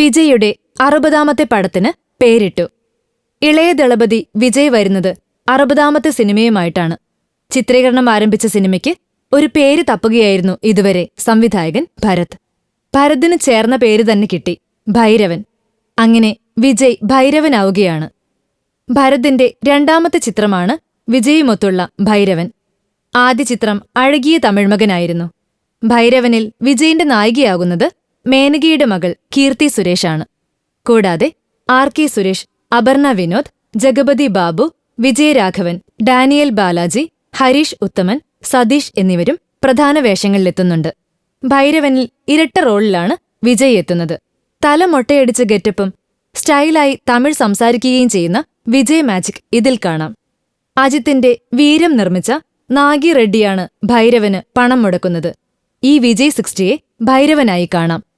വിജയുടെ അറുപതാമത്തെ പടത്തിന് പേരിട്ടു. ഇളയ ദളപതി വിജയ് വരുന്നത് അറുപതാമത്തെ സിനിമയുമായിട്ടാണ്. ചിത്രീകരണം ആരംഭിച്ച സിനിമയ്ക്ക് ഒരു പേര് തപ്പുകയായിരുന്നു ഇതുവരെ സംവിധായകൻ ഭരത്. ഭരതിന് ചേർന്ന പേര് തന്നെ കിട്ടി ഭൈരവൻ. അങ്ങനെ വിജയ് ഭൈരവനാവുകയാണ്. ഭരതിന്റെ രണ്ടാമത്തെ ചിത്രമാണ് വിജയുമൊത്തുള്ള ഭൈരവൻ. ആദ്യ ചിത്രം അഴകിയ തമിഴ്മകനായിരുന്നു ഭൈരവനിൽ വിജയിന്റെ നായികയാകുന്നത് മേനകയുടെ മകൾ കീർത്തി സുരേഷാണ്. കൂടാതെ R K Suresh Aparna Vinod Jagapathi Babu Vijayaraghavan Daniel Balaji Harish Uthaman Satheesh എന്നിവരും പ്രധാന വേഷങ്ങളിലെത്തുന്നുണ്ട്. ഭൈരവനിൽ ഇരട്ട റോളിലാണ് വിജയ് എത്തുന്നത്. തല മൊട്ടയടിച്ച ഗെറ്റപ്പും സ്റ്റൈലായി തമിഴ് സംസാരിക്കുകയും ചെയ്യുന്ന വിജയ് മാജിക് ഇതിൽ കാണാം. അജിത്തിന്റെ വീരം നിർമ്മിച്ച നാഗി റെഡ്ഡിയാണ് ഭൈരവന് പണം മുടക്കുന്നത്. ഈ വിജയ് സിക്സ്റ്റിയെ ഭൈരവനായി കാണാം.